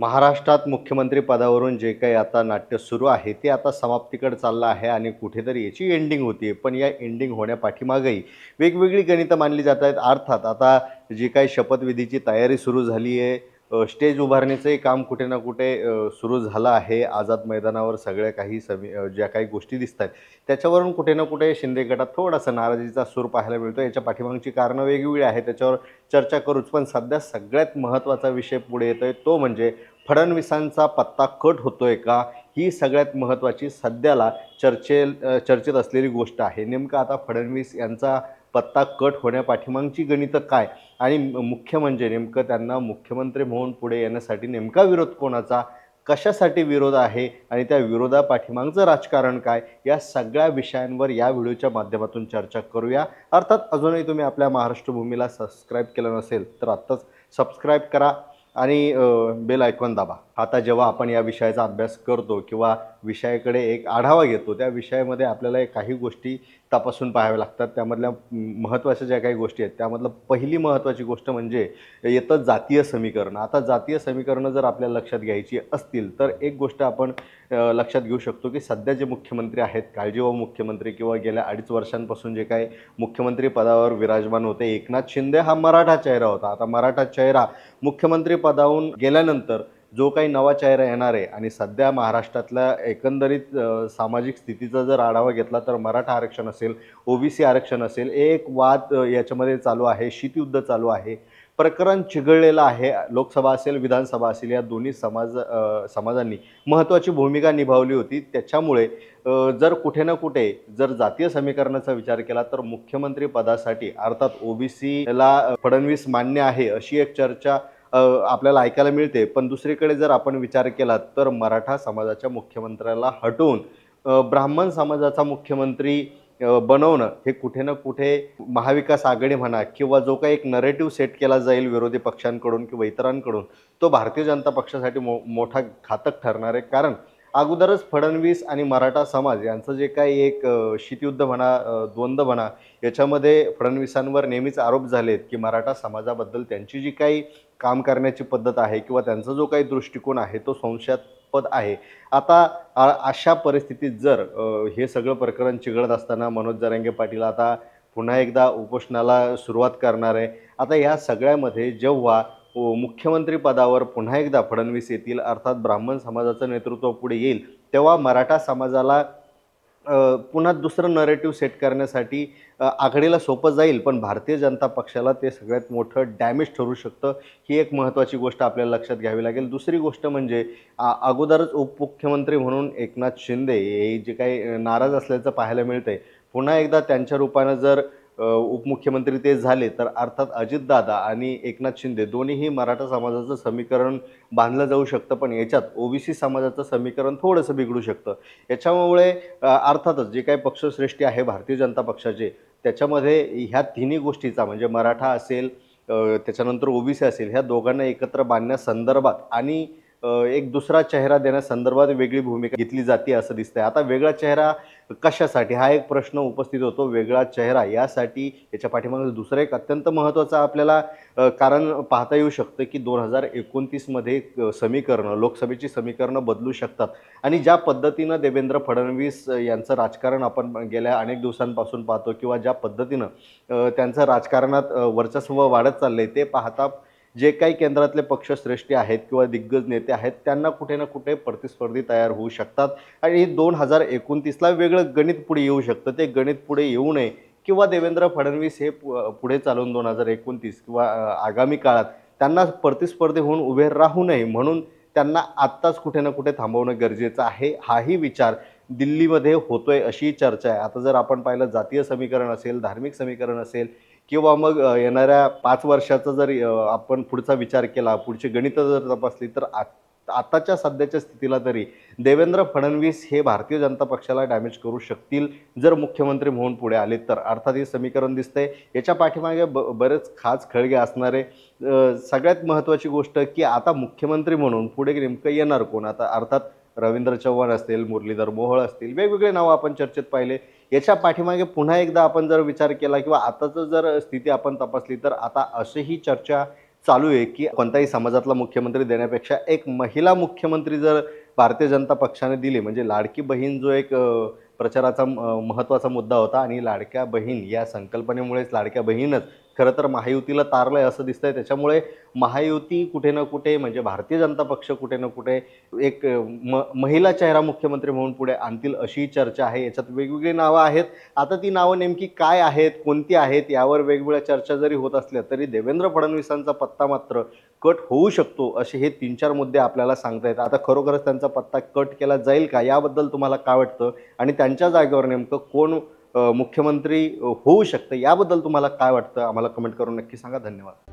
महाराष्ट्रात मुख्यमंत्री पदावरून जे काही आता नाट्य सुरू आहे ते आता समाप्तीकडे चाललं आहे आणि कुठेतरी याची एंडिंग होती. पण या एंडिंग होण्यापाठीमागही वेगवेगळी गणितं मानली जात आहेत. अर्थात आता जी काही शपथविधीची तयारी सुरू झाली आहे स्टेज उभारणीचंही काम कुठे ना कुठे सुरू झालं आहे. आझाद मैदानावर सगळ्या काही समी ज्या काही गोष्टी दिसत आहेत त्याच्यावरून कुठे ना कुठे शिंदे गटात थोडासा नाराजीचा सूर पाहायला मिळतो. याच्या पाठीमागची कारणं वेगवेगळी आहेत. त्याच्यावर चर्चा करूच. पण सध्या सगळ्यात महत्त्वाचा विषय पुढे येतो आहे तो म्हणजे फडणवीसांचा पत्ता कट होतोय का? ही सगळ्यात महत्त्वाची सध्याला चर्चे चर्चेत असलेली गोष्ट आहे. नेमकं आता फडणवीस यांचा पत्ता कट होण्यापाठीमागची गणितं काय? आणि मुख्य म्हणजे नेमकं त्यांना मुख्यमंत्री म्हणून पुढे येण्यासाठी नेमका विरोध कोणाचा? कशासाठी विरोध आहे? आणि त्या विरोधापाठीमागचं राजकारण काय? या सगळ्या विषयांवर या व्हिडिओच्या माध्यमातून चर्चा करूया. अर्थात अजूनही तुम्ही आपल्या महाराष्ट्र भूमीला सबस्क्राईब केलं नसेल तर आत्ताच सबस्क्राईब करा. आणि बेल आयकॉन दाबा. आता जेव्हा आपण या विषयाचा अभ्यास करतो किंवा विषयाकडे एक आढावा घेतो. त्या विषयामध्ये आपल्याला काही गोष्टी तपासून पाहाव्या लागतात. त्यामधल्या महत्त्वाच्या ज्या काही गोष्टी आहेत त्यामधलं पहिली महत्त्वाची गोष्ट म्हणजे येतं जातीय समीकरण. आता जातीय समीकरणं जर आपल्याला लक्षात घ्यायची असतील तर एक गोष्ट आपण लक्षात घेऊ शकतो की सध्या जे मुख्यमंत्री आहेत काळजीवाहू मुख्यमंत्री किंवा गेल्या अडीच वर्षांपासून जे काही मुख्यमंत्री पदावर विराजमान होते एकनाथ शिंदे हा मराठा चेहरा होता. आता मराठा चेहरा मुख्यमंत्री पदावरून गेल्यानंतर जो काही नवा चेहरा येणार आहे आणि सध्या महाराष्ट्रातल्या एकंदरीत सामाजिक स्थितीचा जर आढावा घेतला तर मराठा आरक्षण असेल ओबीसी आरक्षण असेल एक वाद याच्यामध्ये चालू आहे शीतयुद्ध चालू आहे प्रकरण चिघळलेलं आहे लोकसभा असेल विधानसभा असेल या दोन्ही समाज समाजांनी महत्त्वाची भूमिका निभावली होती. त्याच्यामुळे जर कुठे ना कुठे जर जातीय समीकरणाचा विचार केला तर मुख्यमंत्री पदासाठी अर्थात ओबीसीला फडणवीस मान्य आहे अशी एक चर्चा आपल्याला ऐकायला मिळते. पण दुसरीकडे जर आपण विचार केला तर मराठा समाजाच्या मुख्यमंत्र्याला हटवून ब्राह्मण समाजाचा मुख्यमंत्री बनवणं हे कुठे ना कुठे महाविकास आघाडी म्हणा किंवा जो काही एक नरेटिव्ह सेट केला जाईल विरोधी पक्षांकडून किंवा इतरांकडून तो भारतीय जनता पक्षासाठी मो मोठा घातक ठरणार आहे. कारण अगोदरच फडणवीस आणि मराठा समाज यांचं जे काही एक शीतयुद्ध म्हणा द्वंद्व म्हणा याच्यामध्ये फडणवीसांवर नेहमीच आरोप झालेत की मराठा समाजाबद्दल त्यांची जी काही काम करण्याची पद्धत आहे किंवा त्यांचा जो काही दृष्टिकोन आहे तो संशयास्पद आहे. आता अशा परिस्थितीत जर हे सगळं प्रकरण चिघळत असताना मनोज जरांगे पाटील आता पुन्हा एकदा उपोषणाला सुरुवात करणार आहे. आता या सगळ्यामध्ये जेव्हा मुख्यमंत्री पदावर पुन्हा एकदा फडणवीस येतील अर्थात ब्राह्मण समाजाचं नेतृत्व पुढे येईल तेव्हा मराठा समाजाला पुन्हा दुसरं नरेटिव्ह सेट करण्यासाठी आघाडीला सोपं जाईल पण भारतीय जनता पक्षाला ते सगळ्यात मोठं डॅमेज ठरू शकतं ही एक महत्त्वाची गोष्ट आपल्याला लक्षात घ्यावी लागेल. दुसरी गोष्ट म्हणजे अगोदरच उपमुख्यमंत्री म्हणून एकनाथ शिंदे हे जे काही नाराज असल्याचं पाहायला मिळतंय पुन्हा एकदा त्यांच्या रूपानं जर उपमुख्यमंत्री ते झाले तर अर्थात अजितदादा आणि एकनाथ शिंदे दोन्हीही मराठा समाजाचं समीकरण बांधलं जाऊ शकतं पण याच्यात ओबीसी समाजाचं समीकरण थोडंसं बिघडू शकतं. याच्यामुळे अर्थातच जे काही पक्षश्रेष्ठी आहे भारतीय जनता पक्षाचे त्याच्यामध्ये ह्या तिन्ही गोष्टीचा म्हणजे मराठा असेल अ, त्याच्यानंतर ओबीसी असेल ह्या दोघांना एकत्र बांधण्यासंदर्भात आणि एक दुसरा चेहरा देण्यासंदर्भात वेगळी भूमिका घेतली जाते असं दिसतंय. आता वेगळा चेहरा कशासाठी? हा एक प्रश्न उपस्थित होतो. वेगळा चेहरा यासाठी याच्या पाठीमागे दुसरं एक अत्यंत महत्त्वाचं आपल्याला कारण पाहता येऊ शकतं की दोन हजार एकोणतीसमध्ये समीकरणं लोकसभेची समीकरणं बदलू शकतात. आणि ज्या पद्धतीनं देवेंद्र फडणवीस यांचं राजकारण आपण गेल्या अनेक दिवसांपासून पाहतो किंवा ज्या पद्धतीनं त्यांचं राजकारणात वर्चस्व वाढत चाललंय ते पाहता जे काही केंद्रातले पक्षश्रेष्ठी आहेत किंवा दिग्गज नेते आहेत त्यांना कुठे ना कुठे प्रतिस्पर्धी तयार होऊ शकतात. आणि दोन हजार एकोणतीसला वेगळं गणित पुढे येऊ शकतं. ते गणित पुढे येऊ नये किंवा देवेंद्र फडणवीस हे पु- पुढे चालून दोन हजार एकोणतीस किंवा आगामी काळात त्यांना प्रतिस्पर्धी होऊन उभे राहू नये म्हणून त्यांना आत्ताच कुठे ना कुठे थांबवणं गरजेचं आहे हाही विचार दिल्लीमध्ये होतोय अशी चर्चा आहे. आता जर आपण पाहिलं जातीय समीकरण असेल धार्मिक समीकरण असेल किंवा मग येणाऱ्या पाच वर्षाचा जर आपण पुढचा विचार केला पुढची गणितं जर तपासली तर आ आताच्या सध्याच्या स्थितीला तरी देवेंद्र फडणवीस हे भारतीय जनता पक्षाला डॅमेज करू शकतील जर मुख्यमंत्री म्हणून पुढे आले तर. अर्थात हे समीकरण दिसतंय. याच्या पाठीमागे ब बरेच खास खळगे असणारे सगळ्यात महत्त्वाची गोष्ट की आता मुख्यमंत्री म्हणून पुढे नेमकं येणार कोण? आता अर्थात रवींद्र चव्हाण असतील मुरलीधर मोहोळ असतील वेगवेगळे नावं आपण चर्चेत पाहिले. याच्या पाठीमागे पुन्हा एकदा आपण जर विचार केला किंवा आताचं जर स्थिती आपण तपासली तर आता अशीही चर्चा चालू आहे की कोणत्याही समाजातला मुख्यमंत्री देण्यापेक्षा एक महिला मुख्यमंत्री जर भारतीय जनता पक्षाने दिली म्हणजे लाडकी बहीण जो एक प्रचाराचा महत्त्वाचा मुद्दा होता आणि लाडक्या बहीण या संकल्पनेमुळेच लाडक्या बहीणच खरं तर महायुतीला तारलंय असं दिसतंय. त्याच्यामुळे महायुती कुठे ना कुठे म्हणजे भारतीय जनता पक्ष कुठे ना कुठे एक म महिला चेहरा मुख्यमंत्री म्हणून पुढे आणतील अशी चर्चा आहे. याच्यात वेगवेगळी नावं आहेत. आता ती नावं नेमकी काय आहेत कोणती आहेत यावर वेगवेगळ्या चर्चा जरी होत असल्या तरी देवेंद्र फडणवीसांचा पत्ता मात्र कट होऊ शकतो असे हे तीन चार मुद्दे आपल्याला सांगता येतात. आता खरोखरच त्यांचा पत्ता कट केला जाईल का? याबद्दल तुम्हाला काय वाटतं? आणि त्यांच्या जागेवर नेमकं कोण मुख्यमंत्री होऊ शकतं. याबद्दल तुम्हाला काय वाटतं? आम्हाला कमेंट करून नक्की सांगा. धन्यवाद.